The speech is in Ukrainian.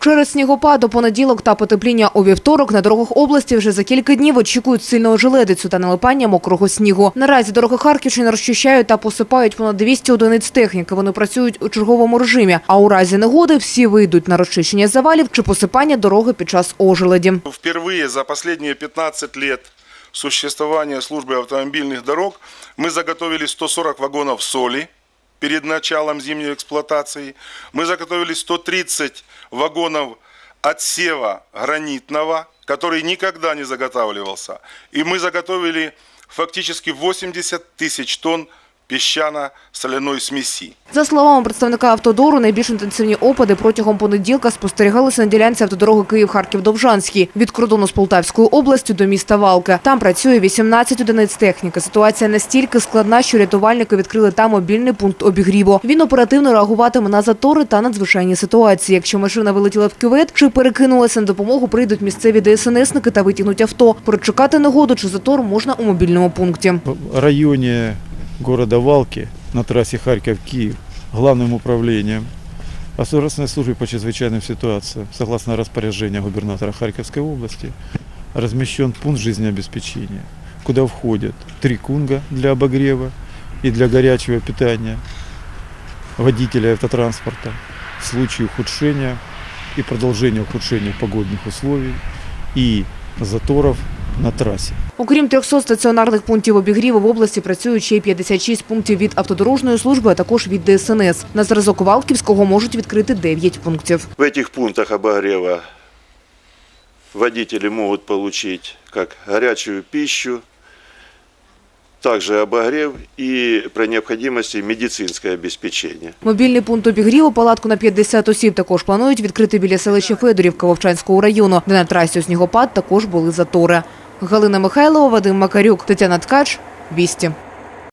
Через снігопад у понеділок та потепління у вівторок на дорогах області вже за кілька днів очікують сильного желедицю та налипання мокрого снігу. Наразі дороги Харківщини розчищають та посипають понад 200 одиниць техніки. Вони працюють у черговому режимі. А у разі негоди всі вийдуть на розчищення завалів чи посипання дороги під час ожеледі. Впервые за последние 15 лет существования службы автомобильных дорог мы заготовили 140 вагонов соли перед началом зимней эксплуатации. Мы заготовили 130 вагонов отсева гранитного, который никогда не заготавливался. И мы заготовили фактически 80 тысяч тонн песчано-соляной смеси. За словами представника автодору, найбільш інтенсивні опади протягом понеділка спостерігалися на ділянці автодороги Київ-Харків-Довжанський від кордону з Полтавською областю до міста Валки. Там працює 18 одиниць техніки. Ситуація настільки складна, що рятувальники відкрили там мобільний пункт обігріву. Він оперативно реагуватиме на затори та надзвичайні ситуації. Якщо машина вилетіла в кювет чи перекинулася на допомогу, прийдуть місцеві ДСНСники та витягнуть авто. Прочекати негоду чи затор можна у мобільному пункті. в районе города Валки на трассе Харьков-Киев главным управлением. Государственной службы по чрезвычайным ситуациям, согласно распоряжению губернатора Харьковской области, размещен пункт жизнеобеспечения, куда входят три кунга для обогрева и для горячего питания водителя автотранспорта в случае ухудшения и продолжения ухудшения погодных условий и заторов на трассе. Окрім 300 стаціонарних пунктів обігріву в області працюють ще й 56 пунктів від автодорожної служби, а також від ДСНС. На зразок Валківського можуть відкрити 9 пунктів. В этих пунктах обогрева водители могут получить как горячую пищу, также обогрев и при необходимости медицинское обеспечение. Мобільний пункт обігріву палатку на 50 осіб також планують відкрити біля селища Федорівка Вовчанського району, де на трасі у снігопад також були затори. Галина Михайлова, Вадим Макарюк, Тетяна Ткач, Вісті.